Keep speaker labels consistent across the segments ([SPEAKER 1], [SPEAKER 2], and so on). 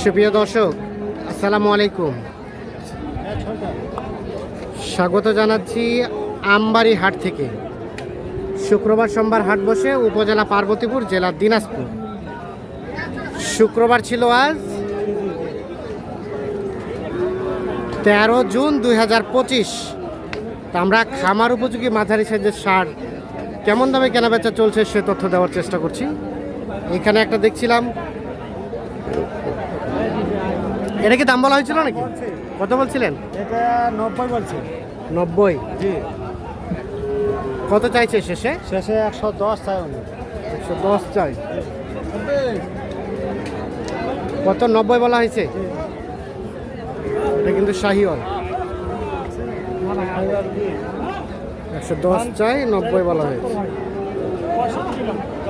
[SPEAKER 1] সুপ্রিয় দর্শক, আসসালামু আলাইকুম। স্বাগত জানাচ্ছি আমবাড়ি হাট থেকে। শুক্রবার সোমবার হাট বসে উপজেলা পার্বতীপুর জেলা দিনাজপুর। শুক্রবার ছিল আজ তেরো জুন দুই হাজার পঁচিশ। আমরা খামার উপযোগী মাঝারি সাইজের সার কেমন দামে কেনাবেচা চলছে সে তথ্য দেওয়ার চেষ্টা করছি। এখানে একটা দেখছিলাম এটা কি দাম বলা হয়েছিল নাকি? কত বলছিলেন?
[SPEAKER 2] এটা নব্বই বলছে।
[SPEAKER 1] নব্বই?
[SPEAKER 2] জি।
[SPEAKER 1] কত চাইছে শেষে?
[SPEAKER 2] শেষে একশো দশ চাই উনি।
[SPEAKER 1] একশো দশ চাই। কত? নব্বই বলা হয়েছে? এটা কিন্তু শাহিওয়াল। একশো দশ চাই নব্বই বলা হয়েছে।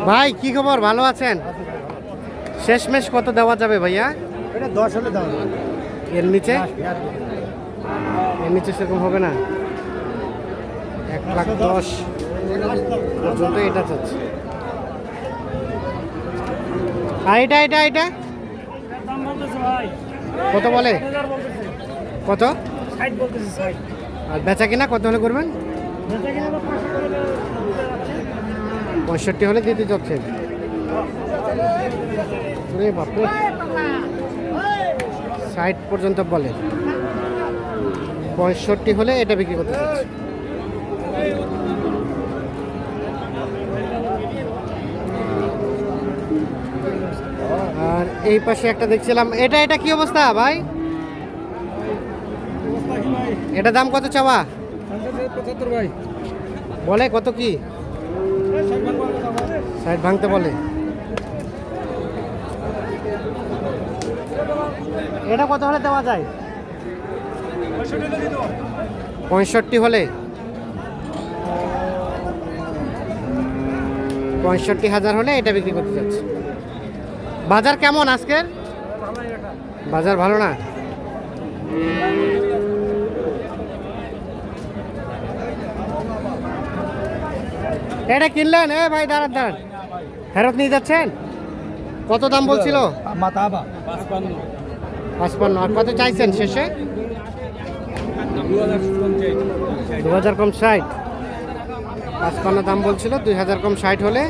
[SPEAKER 1] ভাই কি খবর? ভালো আছেন? শেষমেশ কত দেওয়া যাবে ভাইয়া?
[SPEAKER 2] এটা দশ হলে দাও
[SPEAKER 1] এর নিচে? এর নিচে সেরকম হবে না? এক লাখ দশ পর্যন্ত এটা চাচ্ছে। আর এটা এটা এটা? কত বলে? কত? আর বেচা কিনা কত হলে করবেন? পঁয়ষট্টি হলে দিতে চাচ্ছেন। ষাট পর্যন্ত বলে। পঁয়ষট্টি হলে এটা বিক্রি করতে আর এই পাশে একটা দেখছিলাম। এটা এটা কি অবস্থা ভাই? এটা দাম কত চাওয়া?
[SPEAKER 2] পঁচাত্তর ভাই
[SPEAKER 1] বলে কত কি? সাইড ভাঙতে বলে। এটা কত হলে দেওয়া যায়? পঁয়ষট্টি হলে? পঁয়ষট্টি হাজার হলে এটা বিক্রি করতে চাচ্ছি বাজার কেমন আজকের? বাজার ভালো না? এটা কিনলেন? এ ভাই, দাঁড়ান দাঁড়ান। ফেরত নিয়ে যাচ্ছেন? কত দাম বলছিল?
[SPEAKER 2] মাতাবা
[SPEAKER 1] পাঁচপান্ন। আর কত চাইছেন শেষে? দু হাজার কম ষাট। পাঁচপান্ন দাম বলছিল দুই হাজার কম ষাট হলে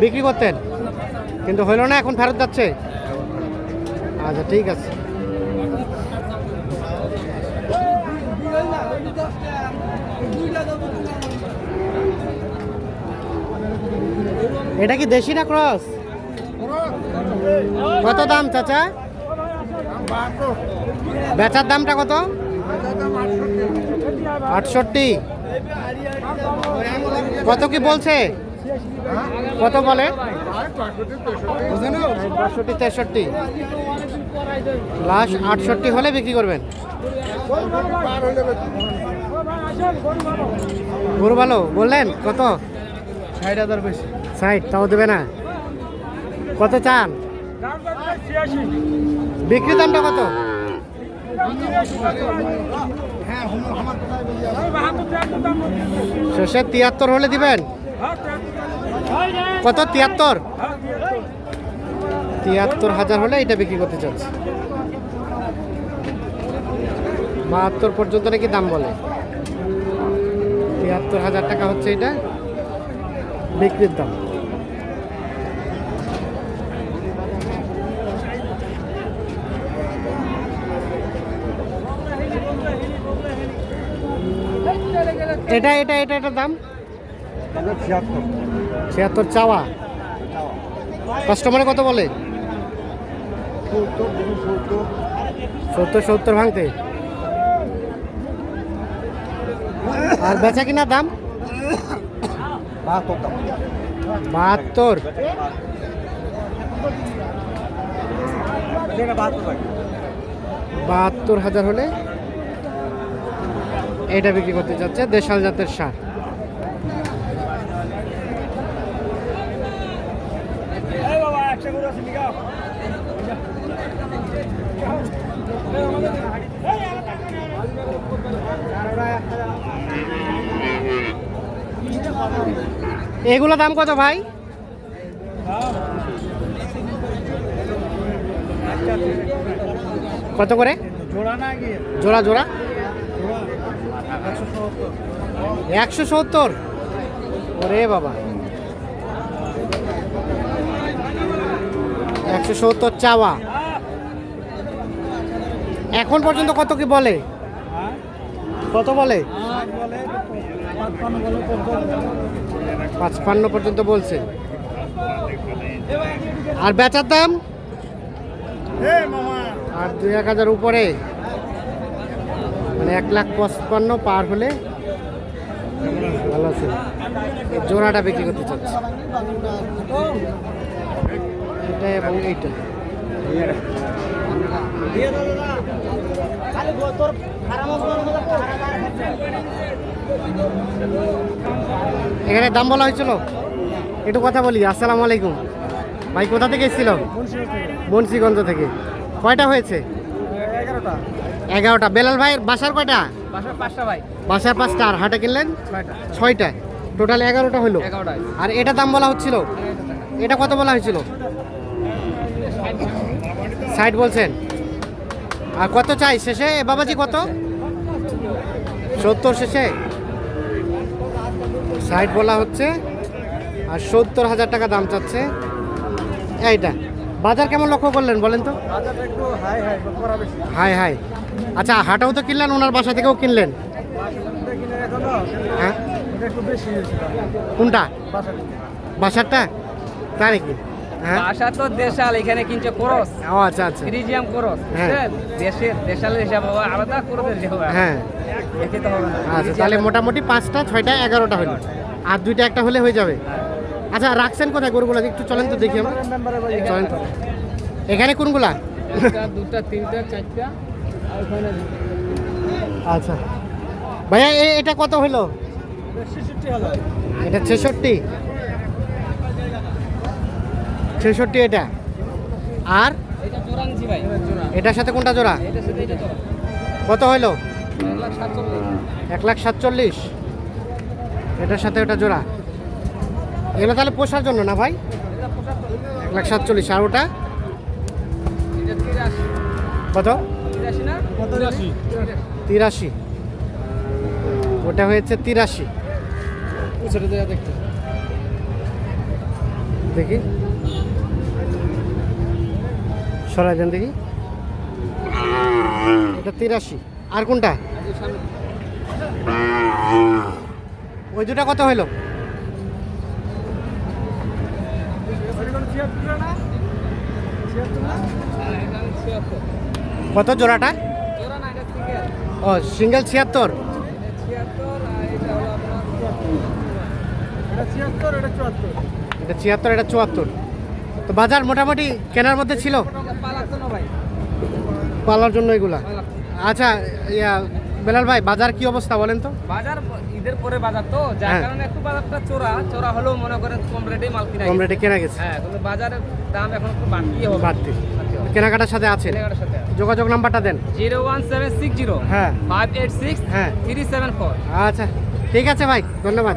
[SPEAKER 1] বিক্রি করতেন। কিন্তু হইল না, এখন ফেরত যাচ্ছে। আচ্ছা ঠিক আছে। এটা কি দেশি না ক্রস? কত দাম, চাচা? বেচার দামটা কত? আটষট্টি। কত কি বলছে? কত বলে? বাষট্টি তেষট্টি। লাস্ট আটষট্টি হলে বিক্রি করবেন। গরু ভালো? বললেন? কত?
[SPEAKER 2] ষাট হাজার বেশি।
[SPEAKER 1] ষাট তাও দেবে না। কত চান? বিক্রি দামটা কত? শেষে তিয়াত্তর হলে দিবেন? কত? তিয়াত্তর? তিয়াত্তর হাজার হলে এটা বিক্রি করতে চাচ্ছে বাহাত্তর পর্যন্ত নাকি দাম বলে। তিয়াত্তর হাজার টাকা হচ্ছে এটা বিক্রির দাম। এটা এটা এটা এটা দাম?
[SPEAKER 2] ছিয়াত্তর
[SPEAKER 1] চাওয়া। কাস্টমারে কত বলে?
[SPEAKER 2] সত্তর সত্তর
[SPEAKER 1] ভাঙতে। আর বেচা কিনা দাম?
[SPEAKER 2] বাহাত্তর।
[SPEAKER 1] বাহাত্তর হাজার হলে? এটা বিক্রি করতে চাচ্ছে দেশাল জাতের সার। এগুলো দাম কত ভাই? কত করে?
[SPEAKER 2] জোড়া
[SPEAKER 1] জোড়া?
[SPEAKER 2] একশো সত্তর।
[SPEAKER 1] ওরে বাবা। একশো সত্তর চাওয়া। এখন পর্যন্ত কত কি বলে? কত বলে?
[SPEAKER 2] পাঁচপান্ন
[SPEAKER 1] পর্যন্ত বলছে। আর বেচার দাম? আর দুই এক হাজার উপরে। মানে এক লাখ পঁচপান্ন পার হলে ভালো আছে। জোড়াটা বিক্রি করতে চাচ্ছি। এটা এবং এইটা। এখানে দাম বলা হয়েছিল? একটু কথা বলি। আসসালামু আলাইকুম। ভাই কোথা থেকে এসেছিল? বনশীগঞ্জ থেকে। কয়টা হয়েছে?
[SPEAKER 2] এগারোটা।
[SPEAKER 1] এগারোটা। বেলাল ভাইয়ের বাসার কয়টা?
[SPEAKER 2] বাসার পাঁচটা
[SPEAKER 1] আর হাটে কিনলেন?
[SPEAKER 2] ছয়টা।
[SPEAKER 1] ছয়টা। টোটাল এগারোটা হলো আর এটা দাম বলা হচ্ছিল? এটা কত বলা হয়েছিল? ষাট বলছেন। আর কত চাই? শেষে? বাবাজি কত? সত্তর শেষে? ষাট বলা হচ্ছে। আর সত্তর হাজার টাকা দাম চাচ্ছে। এইটা। বাজার কেমন লক্ষ্য করলেন বলেন তো?
[SPEAKER 2] হাই হাই করা বেশি।
[SPEAKER 1] হাই হাই। আচ্ছা হাটেও তো কিনলেন ওনার বাসা থেকেও কিনলেন? হ্যাঁ। কোনটা?
[SPEAKER 2] বাসাটা
[SPEAKER 1] বাসারটা? তাই নাকি হ্যাঁ।
[SPEAKER 3] তো দেশাল এখানে কিনছে করস।
[SPEAKER 1] ও আচ্ছা আচ্ছা।
[SPEAKER 3] ফ্রিজিয়াম করস
[SPEAKER 1] হ্যাঁ।
[SPEAKER 3] দেশের দেশালের হিসাব হবে আলাদা করদের হিসাব
[SPEAKER 1] হ্যাঁ।
[SPEAKER 3] দেখে তো হবে
[SPEAKER 1] আচ্ছা তাহলে মোটামুটি পাঁচটা ছয়টা এগারোটা হলো। আর দুইটা একটা হলে হয়ে যাবে। আচ্ছা রাখছেন কোথায় গরুগুলো? একটু চলেন তো দেখি আমরা। চলেন তো। এখানে কোনগুলা?
[SPEAKER 3] দুটা তিনটা চারটা
[SPEAKER 1] আচ্ছা। ভাইয়া এটা কত হলো এটা ছেষট্টি ছেষট্টি? এটা। আর? এটার সাথে কোনটা জোড়া? কত
[SPEAKER 3] সাতচল্লিশ।
[SPEAKER 1] এক লাখ সাতচল্লিশ। এটার সাথে ওটা জোড়া। এগুলো তাহলে পোষার জন্য না ভাই? এক লাখ সাতচল্লিশ আর ওটা? কত?
[SPEAKER 3] তিরাশি।
[SPEAKER 1] ওটা হয়েছে তিরাশি। দেখি। সরাই দেন দেখি। এটা তিরাশি। আর কোনটা? ওই দুটা কত হইল? কত জোড়াটা? ও সিঙ্গেল ছিয়াত্তর?
[SPEAKER 3] এটা
[SPEAKER 2] ছিয়াত্তর এটা চুয়াত্তর।
[SPEAKER 1] তো বাজার মোটামুটি কেনার মধ্যে ছিল? পালার জন্য এগুলা? আচ্ছা ইয়া বেলাল ভাই বাজার কি অবস্থা বলেন তো?
[SPEAKER 3] বাজার ঈদের পরে বাজার তো যার
[SPEAKER 1] হ্যাঁ।
[SPEAKER 3] কারণে একটু বাজারটা চোরা চোরা হলেও মনে করেন কম রেটে মাল কিনা
[SPEAKER 1] কম। রেটে কেনা গেছে।
[SPEAKER 3] হ্যাঁ কিন্তু বাজারের দাম এখন একটু বাড়তি হবে।
[SPEAKER 1] বাড়তি। কেনাকাটার সাথে আছে
[SPEAKER 3] কেনাকাটার সাথে
[SPEAKER 1] যোগাযোগ নাম্বারটা দেন।
[SPEAKER 3] Zero one seven six zero
[SPEAKER 1] হ্যাঁ।
[SPEAKER 3] ফাইভ এইট সিক্স
[SPEAKER 1] হ্যাঁ।
[SPEAKER 3] Three seven four.
[SPEAKER 1] আচ্ছা ঠিক আছে ভাই ধন্যবাদ।